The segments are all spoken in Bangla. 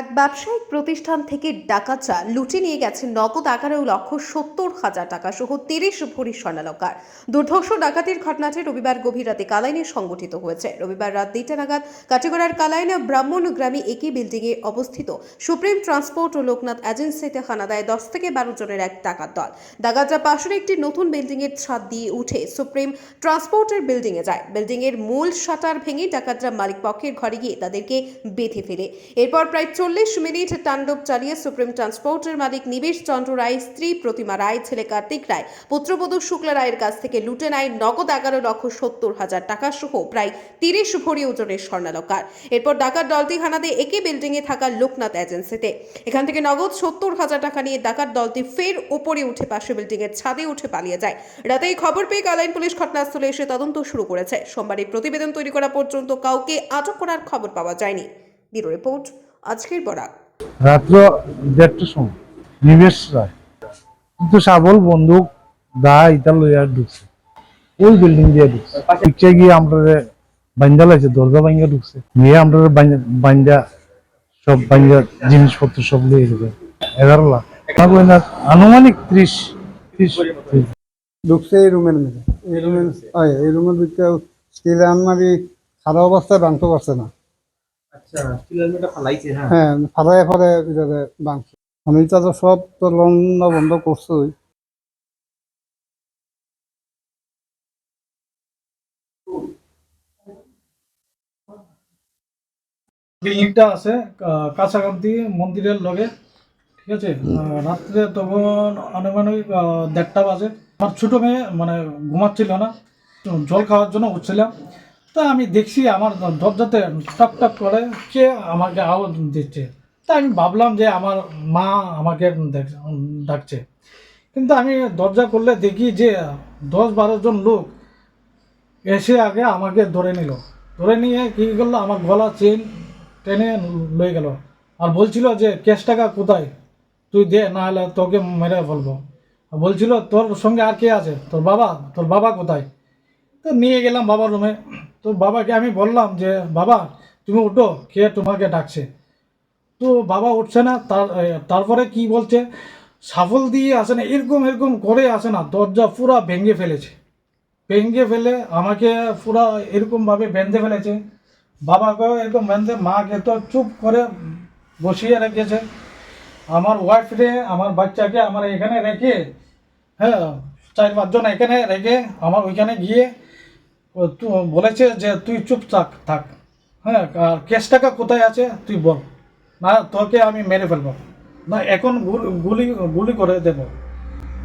এক ব্যবসায়িক প্রতিষ্ঠান থেকে ডাকাতরা লুটে নিয়ে গেছে নগদ এগারো লক্ষ সত্তর হাজার টাকা সহ তিরিশ ভরি স্বর্ণালঙ্কার। দুর্ধর্ষ ডাকাতির ঘটনাটি রবিবার গভীর রাতে কালাইনে সংগঠিত হয়েছে। রবিবার রাত দুইটা নাগাদ কাটিগড়ার কালাইনে ব্রাহ্মণ গ্রামে একই বিল্ডিংয়ে অবস্থিত সুপ্রিম ট্রান্সপোর্ট ও লোকনাথ এজেন্সিতে হানা দেয় দশ থেকে বারো জনের এক ডাকাত দল। ডাকাতরা পাশের একটি নতুন বিল্ডিংয়ের ছাদ দিয়ে উঠে সুপ্রিম ট্রান্সপোর্টের বিল্ডিংয়ে যায়। বিল্ডিংয়ের মূল শাটার ভেঙে ডাকাতরা মালিক পক্ষের ঘরে গিয়ে তাদেরকে বেঁধে ফেলে। এরপর প্রায় চল্লিশ মিনিট তাণ্ডব চালিয়ে সুপ্রিম ট্রান্সপোর্টের মালিক নিবেশ চন্দ্র রায়, স্ত্রী প্রতিমা রায়, ছেলে কার্তিক রায়, পুত্রবধূ শুক্লা রায়ের কাছ থেকে লুটে নেয় নগদ এগারো লক্ষ সত্তর হাজার টাকা সহ প্রায় তিরিশ ভরি ওজনের স্বর্ণালঙ্কার। এরপর ডাকাত দলটি হানা দিয়ে একই বিল্ডিংয়ে থাকা লোকনাথ এজেন্সিতে। এখান থেকে নগদ সত্তর হাজার টাকা নিয়ে ডাকাত দলটি ফের ওপরে উঠে পাশে বিল্ডিংয়ের ছাদে উঠে পালিয়ে যায়। রাতে এই খবর পেয়ে কালাইন পুলিশ ঘটনাস্থলে এসে তদন্ত শুরু করেছে। সোমবার প্রতিবেদন তৈরি করা পর্যন্ত কাউকে আটক করার খবর পাওয়া যায়নি। ব্যুরো রিপোর্ট আজকের বরাক রাত্র দেড়টার সময় নিবেশ রায়। কিন্তু সাবল বন্দুক দা ইটা লইয়া ঢুকছে। ওই বিল্ডিং দিয়ে ঢুকছে। পিছিয়ে গিয়ে আমরা বাঞ্জা লাগছে দরজা ভাঙ্গা ঢুকছে। নিয়ে আমরা বাঞ্জা সব বাঞ্জা জিনিসপত্র সব লিয়ে দেবে এগারো লাখ। না কই না, আনুমানিক ত্রিশ ত্রিশ। ঢুকছে এই রুমের মধ্যে। এই রুমের এই রুমের ভিতরে স্টিলের আলমারি খারাপ অবস্থায় ভাঙতে পারছে না। হ্যাঁ। হ্যাঁ তো সব তো বন্ধ বিল্ডিংটা আছে কাছাকাছি মন্দিরের লগে ঠিক আছে? রাত্রে তখন আনুমানিক আহ, দেড়টা বাজে। আমার ছোটো মেয়ে মানে ঘুমাচ্ছিল না জল খাওয়ার জন্য উঠছিলাম। তা আমি দেখছি আমার দরজাতে টপ টপ করে কে আমাকে আওয়াজ দিচ্ছে। তা আমি ভাবলাম যে আমার মা আমাকে ডাকছে। কিন্তু আমি দরজা করলে দেখি যে দশ বারো জন লোক এসে আগে আমাকে ধরে নিল। ধরে নিয়ে কী করল? আমার গলা চেন টেনে লয়ে গেল। আর বলছিল যে, ক্যাশ টাকা কোথায়? তুই দে, না হলে তোকে মেরে আর বলছিল, তোর সঙ্গে আর কে আছে? তোর বাবা? তোর বাবা কোথায়? তো নিয়ে গেলাম বাবার রুমে। তো বাবাকে আমি বললাম যে, বাবা, তুমি উঠো কে তোমাকে ডাকছে। তো বাবা উঠছে না, তার তারপরে কি বলছে? সাফল দিয়ে আসে না, এরকম এরকম করে আসে না, দরজা পুরা ভেঙে ফেলেছে। ভেঙে ফেলে আমাকে পুরা এরকমভাবে বেঁধে ফেলেছে। বাবাকেও এরকম বেঁধে, মাকে তো চুপ করে বসিয়ে রেখেছে। আমার ওয়াইফরে আমার বাচ্চাকে আমার এখানে রেখে হ্যাঁ চার পাঁচজন এখানে রেখে আমার ওইখানে গিয়ে বলেছে যে তুই চুপ থাক থাক। হ্যাঁ আর ক্যাশ টাকা কোথায় আছে তুই বল। না, তোকে আমি মেরে ফেলব। না, এখন গুলি গুলি করে দেবো।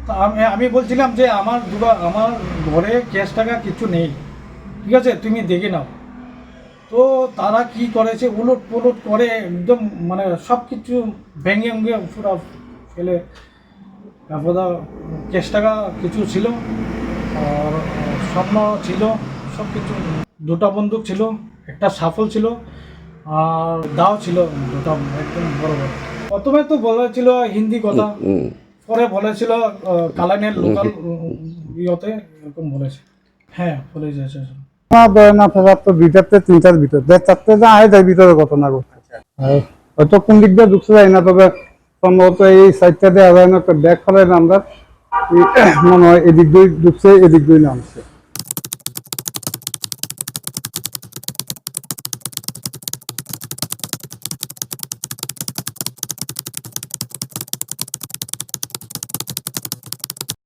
তা আমি আমি বলছিলাম যে আমার দুবা আমার ঘরে ক্যাশ টাকা কিছু নেই। ঠিক আছে, তুমি দেখে নাও। তো তারা কি করেছে, উলট পুলট করে একদম মানে সব কিছু ভেঙে ভেঙে পুরো ফেলে। তারপর ক্যাশ টাকা কিছু ছিল, আর স্বপ্ন ছিল। সব কিছু দুটা বন্দুক ছিল একটা সাফল ছিল আর দাও ছিল দুটা একদম বড় বড়। প্রথমে তো বলেছিল হিন্দি কথা পরে বলেছিল কালানের লোকাল ইয়েতে এরকম বলেছে। হ্যাঁ বলেছে না দেয় না ফেরার তো দুইটাতে তিনটার ভিতর দেড় চারটে যা আয় দেয় ভিতরে ঘটনা ঘটছে। হয়তো কোন দিক দিয়ে ঢুকছে যায় না তবে সম্ভবত এই সাইডটা দেওয়া যায় না তো ব্যাগ ফেলে আমরা মনে হয় এদিক দিয়ে ঢুকছে এদিক দিয়ে নামছে।